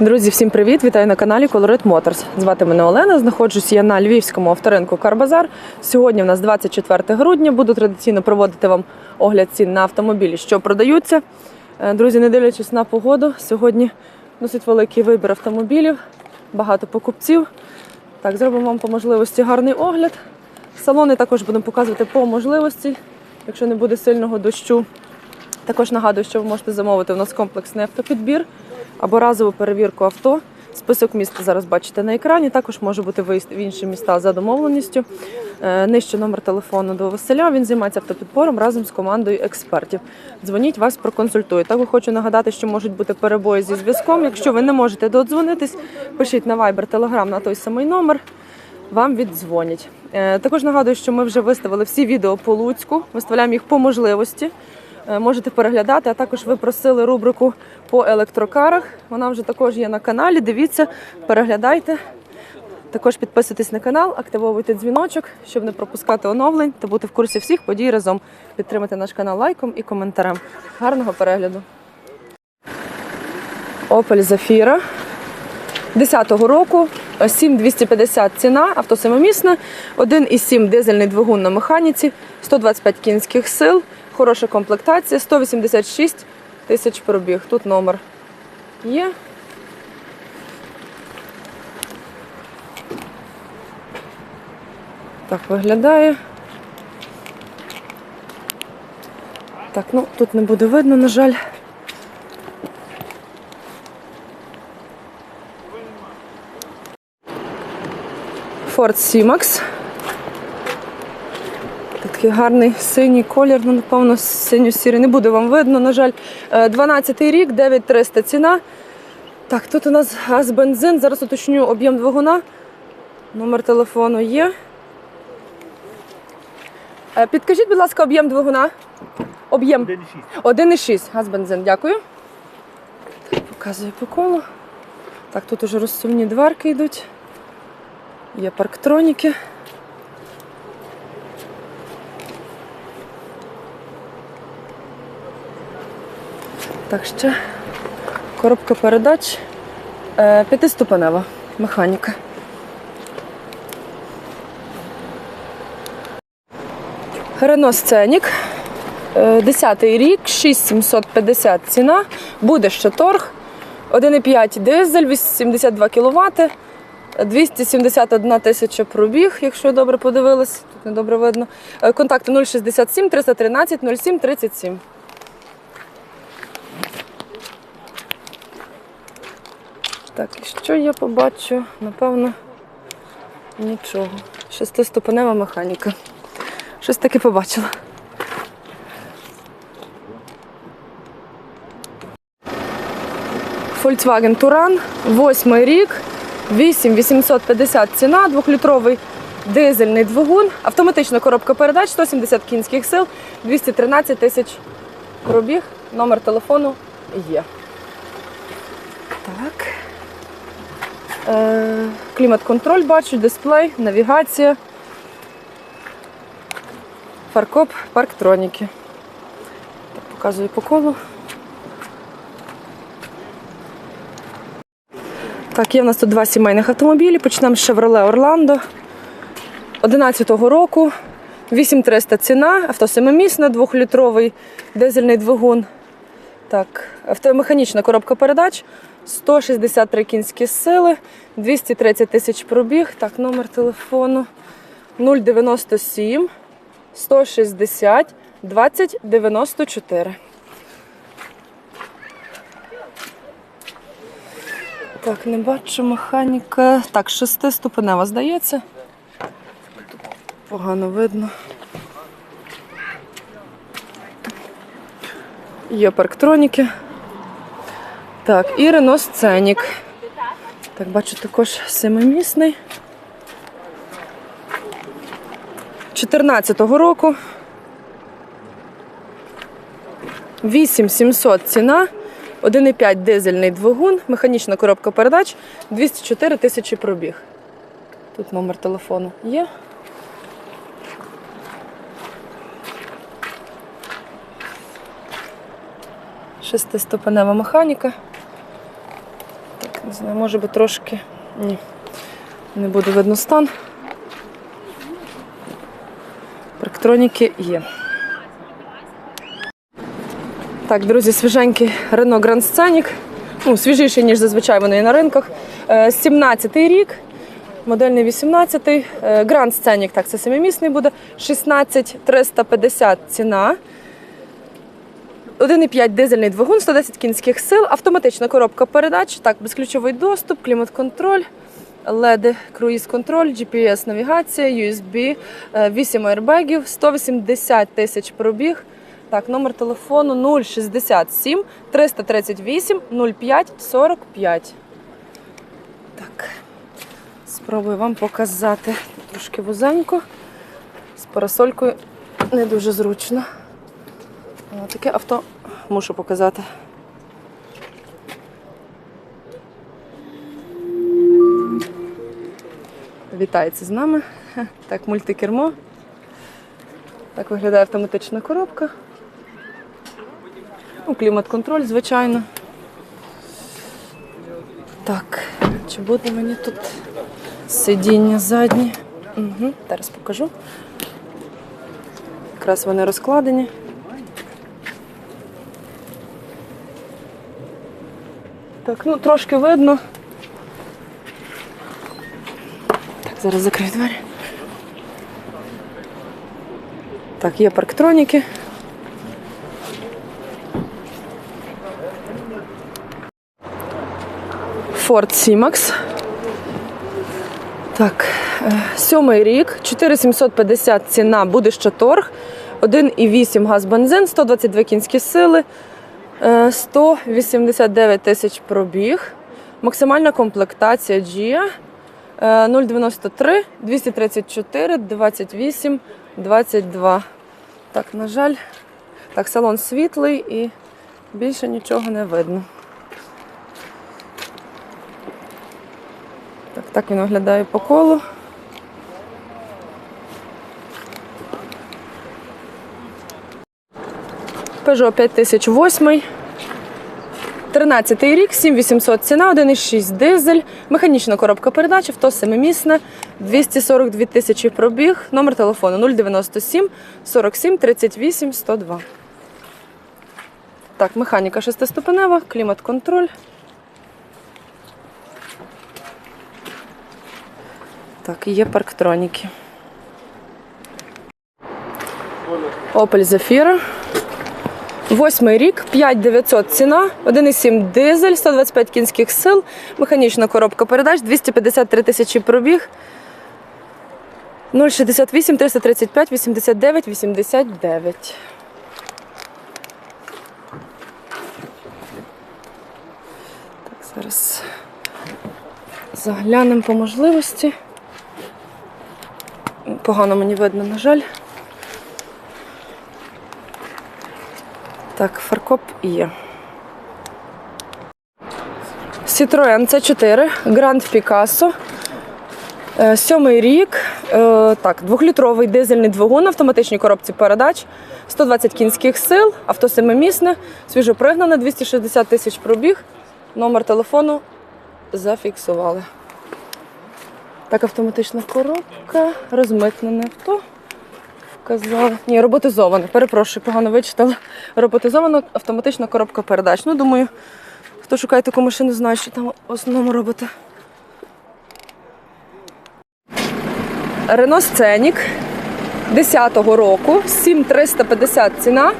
Друзі, всім привіт! Вітаю на каналі Colorit Motors. Звати мене Олена. Знаходжусь я на львівському авторинку Карбазар. Сьогодні в нас 24 грудня. Буду традиційно проводити вам огляд цін на автомобілі, що продаються. Е, Друзі, не дивлячись на погоду, сьогодні досить великий вибір автомобілів, багато покупців. Так, зробимо вам по можливості гарний огляд. Салони також будемо показувати по можливості, якщо не буде сильного дощу. Також нагадую, що ви можете замовити у нас комплексний автопідбір або разову перевірку авто. Список міст зараз бачите на екрані. Також може бути виїзд в інші міста за домовленістю. Е, Нижче номер телефону до Василя. Він займається автопідбором разом з командою експертів. Дзвоніть, вас проконсультують. Також хочу нагадати, що можуть бути перебої зі зв'язком. Якщо ви не можете додзвонитись, пишіть на Viber, Telegram на той самий номер. Вам віддзвонять. Е, Також нагадую, що ми вже виставили всі відео по Луцьку, виставляємо їх по можливості. Е, Можете переглядати, а також ви просили рубрику по електрокарах. Вона вже також є на каналі. Дивіться, переглядайте. Також підписуйтесь на канал, активовуйте дзвіночок, щоб не пропускати оновлень та бути в курсі всіх подій разом. Підтримайте наш канал лайком і коментарем. Гарного перегляду. Opel Zafira 10-го року. 7250 ціна, авто самомісне, 1,7 дизельний двигун на механіці, 125 кінських сил, хороша комплектація, 186 тисяч пробіг. Тут номер є. Так виглядає. Так, ну тут не буде видно, на жаль. Ford C-Max. Такий гарний синій колір, ну, напевно, синьо-сірий не буде вам видно, на жаль. 12-й рік, 9300 ціна. Так, тут у нас газ бензин. Зараз уточню об'єм двигуна. Номер телефону є. Е, Підкажіть, будь ласка, об'єм двигуна. Об'єм 1,6. Газ бензин, дякую. Так, показую по колу. Так, тут уже розсувні дверки йдуть. Є парктроніки. Так, ще коробка передач е, п'ятиступенева механіка. Рено Сценік. 10 рік, 6750 ціна. Буде ще торг. 1,5 дизель, 82 кВт. 271 тисяча пробіг, якщо я добре подивилась, тут не добре видно. Е, Контакти 067 313 07 37. Так, і що я побачу? Напевно, нічого. Шестиступенева механіка. Щось таке побачила. Volkswagen Touran, восьмий рік, 8850 ціна, двохлітровий дизельний двигун, автоматична коробка передач, 170 кінських сил, 213 тисяч пробіг, номер телефону є. Так. Е, клімат-контроль бачу, дисплей, навігація, фаркоп, парктроніки. Показую по колу. Так, є в нас тут два сімейних автомобілі. Почнемо з Chevrolet Orlando 11-го року. 8300 ціна, авто семимісне, двохлітровий дизельний двигун. Так, автомеханічна коробка передач, 163 кінські сили, 230 тисяч пробіг. Так, номер телефону 097 160 20 94. Так, не бачу механіка. Так, шестиступенева, здається. Погано видно. Є парктроніки. Так, і Renault Сценік. Так, бачу також семимісний. 14-го року. 8700 ціна. 1,5 дизельний двигун, механічна коробка передач, 204 тисячі пробіг. Тут номер телефону є. Шестиступенева механіка. Так, Не знаю, може би трошки. Ні. Не буде видно стан. Парктроніки є. Так, друзі, свіженький Renault Grand Scenic. Ну, свіжіший, ніж зазвичай вони є на ринках. Е, 17-й рік, модельний 18-й. Е, Grand Scenic, так, це семимісний буде. 16 350 ціна. 1,5 дизельний двигун, 110 кінських сил, автоматична коробка передач, так, безключовий доступ, клімат-контроль, LED, круїз-контроль, GPS-навігація, USB, е, 8 аербегів, 180 тисяч пробіг. Так, номер телефону 067 338 05 45. Так, спробую вам показати трошки вузенько. З парасолькою не дуже зручно. О, Таке авто мушу показати. Вітається з нами. Так, мультикермо. Так виглядає автоматична коробка. Ну, клімат-контроль, звичайно. Так, чи буде мені тут сидіння заднє? Угу, зараз покажу. Якраз вони розкладені. Так, ну трошки видно. Так, зараз закрию двері. Так, є парктроніки. Ford C-Max. Так, е, сьомий рік, 4750 ціна, буде ще торг. 1,8 газ бензин, 122 кінські сили, 189 тисяч пробіг. Максимальна комплектація GIA е, 093 234 28 22. Так, на жаль, так, салон світлий і більше нічого не видно. Так, так він виглядає по колу. Peugeot 5008. 13 рік, 7800 ціна, 1,6 дизель, механічна коробка передач, авто семимісне, 242 тисячі пробіг, номер телефону 097 47 38 102. Так, механіка шестиступенева, клімат-контроль. Так, є парктроніки. Opel Zafira. Восьмий рік, 5900 ціна, 1,7 дизель, 125 кінських сил, механічна коробка передач, 253 тисячі пробіг. 068 335 89 89. Так, зараз заглянемо по можливості. Погано мені видно, на жаль. Так, фаркоп є. Citroen C4, Grand Picasso. Е, Сьомий рік. Е, Так, двохлітровий дизельний двигун, автоматичній коробці передач, 120 кінських сил, авто семимісне, свіжопригнане, 260 тисяч пробіг. Номер телефону зафіксували. Так, автоматична коробка, розмитнене авто. Вказали. Ні, роботизоване. Перепрошую, погано вичитала. Роботизована автоматична коробка передач. Ну, думаю, хто шукає таку машину, знає, що там в основному робите. Renault Scenic 10-го року, 7350 ціна.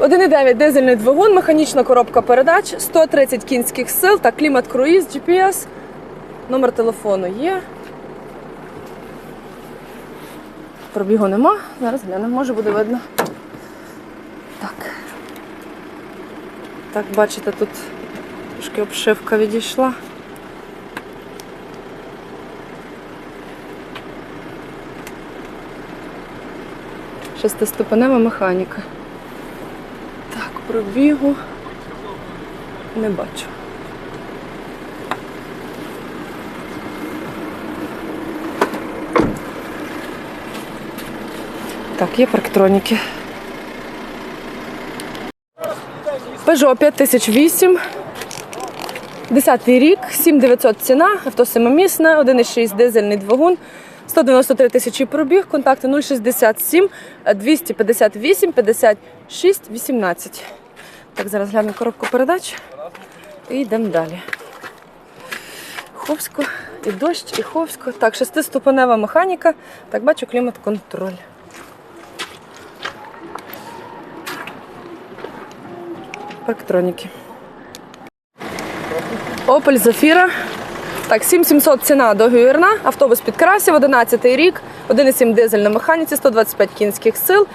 1,9 дизельний двигун, механічна коробка передач, 130 кінських сил та клімат-круїз, GPS. Номер телефону є. Пробігу нема. Зараз глянемо, може буде видно. Так. Так, бачите, тут трошки обшивка відійшла. Шестиступенева механіка. Так, пробігу не бачу. Так, є парктроніки. Peugeot 5008. Десятий рік, 7900 ціна, авто семимісне, 1,6 дизельний двигун, 193 тисячі пробіг, контакти 067 258 56 18. Так, зараз гляну коробку передач і йдемо далі. Ховсько, і дощ, і Ховсько. Так, шестиступенева механіка. Так, бачу клімат-контроль. Парктроніки. Opel Zafira. Так, 7700 ціна договірна. Автобус підкрасів, 11 рік, 1,7 дизель на механіці, 125 кінських сил.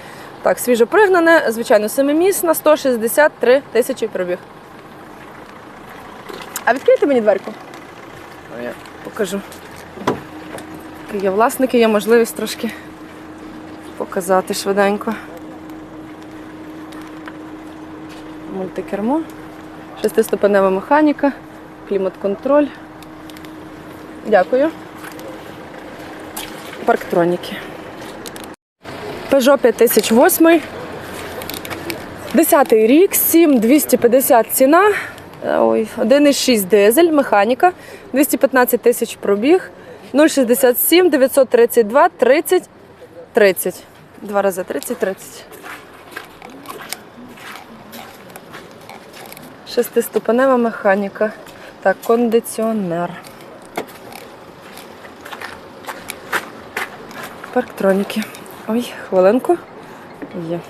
Так, свіжо пригнане, звичайно, семимісна, 163 тисячі пробіг. А відкрийте мені дверку. Я покажу. Є власники, є можливість трошки показати швиденько. Мультикермо, шестиступенева механіка, клімат-контроль. Дякую. Парктроніки. Peugeot 5008. 10 рік, 7250 ціна. Е, Ой, 1,6 дизель, механіка, 215 тисяч пробіг, 067 932 30 30. Два рази 30 Шестиступенева механіка. Так, кондиціонер. Парктроніки. Ой, хвилинку. Є.